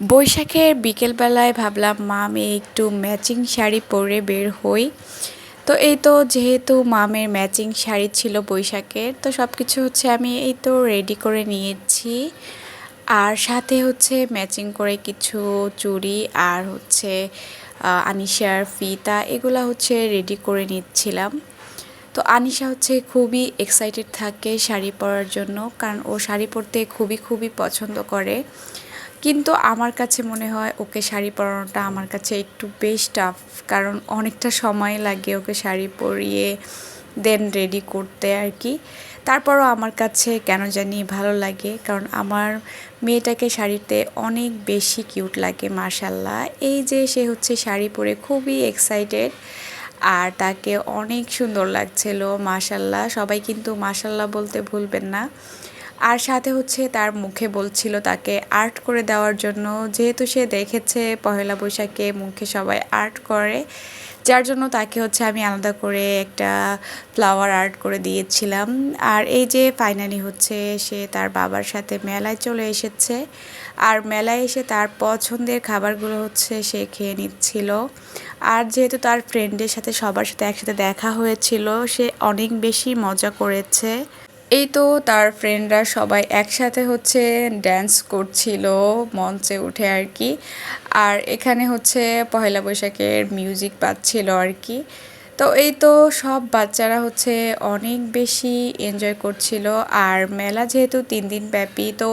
বৈশাখের বিকেলবেলায় ভাবলাম মা আমি একটু ম্যাচিং শাড়ি পরে বের হই। তো এই তো যেহেতু মামের ম্যাচিং শাড়ি ছিল বৈশাখের, তো সব কিছু হচ্ছে আমি এই তো রেডি করে নিয়েছি। আর সাথে হচ্ছে ম্যাচিং করে কিছু চুড়ি আর হচ্ছে আনিশার ফিতা এগুলা হচ্ছে রেডি করে নিচ্ছিলাম। তো আনিশা হচ্ছে খুবই এক্সাইটেড থাকে শাড়ি পরার জন্য, কারণ ও শাড়ি পরতে খুবই খুবই পছন্দ করে। কিন্তু আমার কাছে মনে হয় ওকে শাড়ি পরানোটা আমার কাছে একটু বেশ টাফ কারণ অনেকটা সময় লাগে ওকে শাড়ি পরিয়ে দেন রেডি করতে আর কি। তারপরও আমার কাছে কেন জানি ভালো লাগে, কারণ আমার মেয়েটাকে শাড়িতে অনেক বেশি কিউট লাগে মার্শাল্লাহ এই যে সে হচ্ছে শাড়ি পরে খুবই এক্সাইটেড আর তাকে অনেক সুন্দর লাগছিল মাশাল্লাহ সবাই কিন্তু মাশাল্লাহ বলতে ভুলবেন না। আর সাথে হচ্ছে তার মুখে বলছিল তাকে আর্ট করে দেওয়ার জন্য। যেহেতু সে দেখেছে পহেলা বৈশাখে মুখে সবাই আর্ট করে, যার জন্য তাকে হচ্ছে আমি আলাদা করে একটা ফ্লাওয়ার আর্ট করে দিয়েছিলাম। আর এই যে ফাইনালি হচ্ছে সে তার বাবার সাথে মেলায় চলে এসেছে। আর মেলায় এসে তার পছন্দের খাবারগুলো হচ্ছে সে খেয়ে নিচ্ছিল। আর যেহেতু তার ফ্রেন্ডের সাথে সবার সাথে একসাথে দেখা হয়েছিল, সে অনেক বেশি মজা করেছে। এই তো তার ফ্রেন্ডরা সবাই একসাথে হচ্ছে ড্যান্স করছিল, মঞ্চে উঠে আর কি। আর এখানে হচ্ছে পহেলা বৈশাখের মিউজিক পাচ্ছিল আর কি। তো এই তো সব বাচ্চারা হচ্ছে অনেক বেশি এনজয় করছিল। আর মেলা যেহেতু তিন দিন ব্যাপী, তো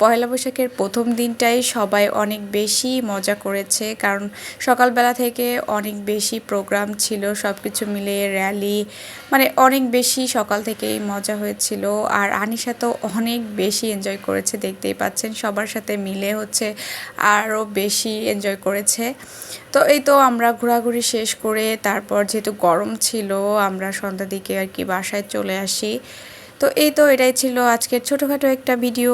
পয়লা বৈশাখের প্রথম দিনটাই সবাই অনেক বেশি মজা করেছে। কারণ সকালবেলা থেকে অনেক বেশি প্রোগ্রাম ছিল সব কিছু মিলে র্যালি মানে অনেক বেশি সকাল থেকেই মজা হয়েছিল। আর আনিশা তো অনেক বেশি এনজয় করেছে, দেখতেই পাচ্ছেন, সবার সাথে মিলে হচ্ছে আরও বেশি এনজয় করেছে। তো এই তো আমরা ঘোরাঘুরি শেষ করে তারপর যেহেতু গরম ছিল, আমরা সন্ধ্যা দিকে আর কি বাসায় চলে আসি। তো এই তো এটাই ছিল আজকের ছোটোখাটো একটা ভিডিও